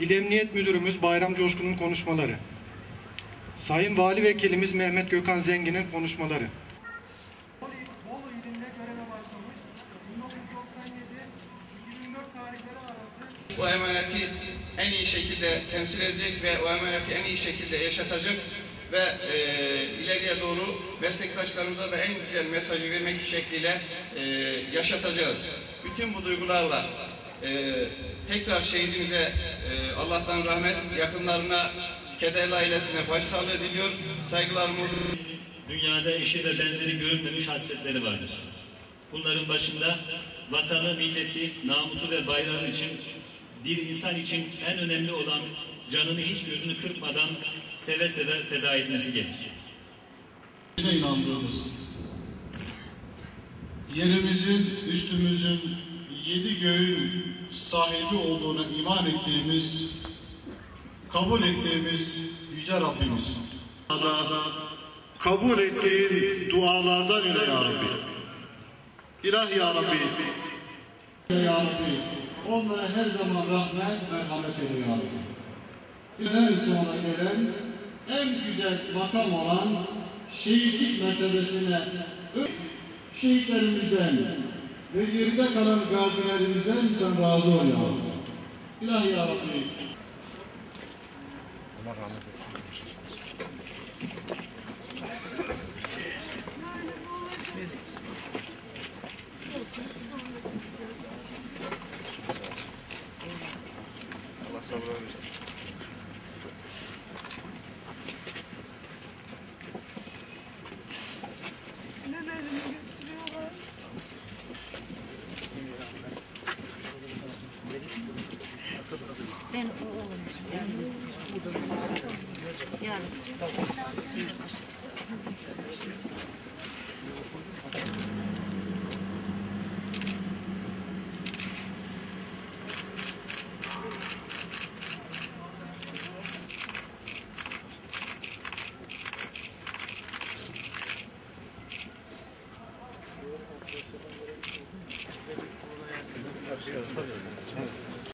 İl Emniyet Müdürümüz Bayram Coşkun'un konuşmaları. Sayın Vali Vekilimiz Mehmet Gökhan Zengin'in konuşmaları. Bolu ilinde göreve başlamış. 1997-2004 tarihleri arası o emaneti en iyi şekilde temsil edecek ve o emaneti en iyi şekilde yaşatacak ve e, ileriye doğru meslektaşlarımıza da en güzel mesajı vermek şekliyle e, yaşatacağız. Bütün bu duygularla e, tekrar şehidimize e, Allah'tan rahmet, yakınlarına, kederli ailesine başsağlığı diliyor. Saygılarımı Dünyada eşi ve benzeri görülmemiş hasletleri vardır. Bunların başında vatanı, milleti, namusu ve bayrağı için bir insan için en önemli olan canını hiç gözünü kırpmadan seve seve feda etmesi. Bize inandığımız, yerimizin, üstümüzün, yedi göğün sahibi olduğuna iman ettiğimiz, kabul ettiğimiz Yüce Rabbimiz. Kabul ettiğin dualardan ile ya Rabbi. İlah ya Rabbi. Ya Rabbi. Onlara her zaman rahmet, merhamet eyle ya Rabbi. En sonra gelen en güzel makam olan şehitlik mertebesine şehitlerimizden ve geride kalan gazilerimizden sen razı ol ya Rabbi. İlah ya Rabbi. Nelerimi Ben o olmuşum. Yani, yani sinir aşırısı.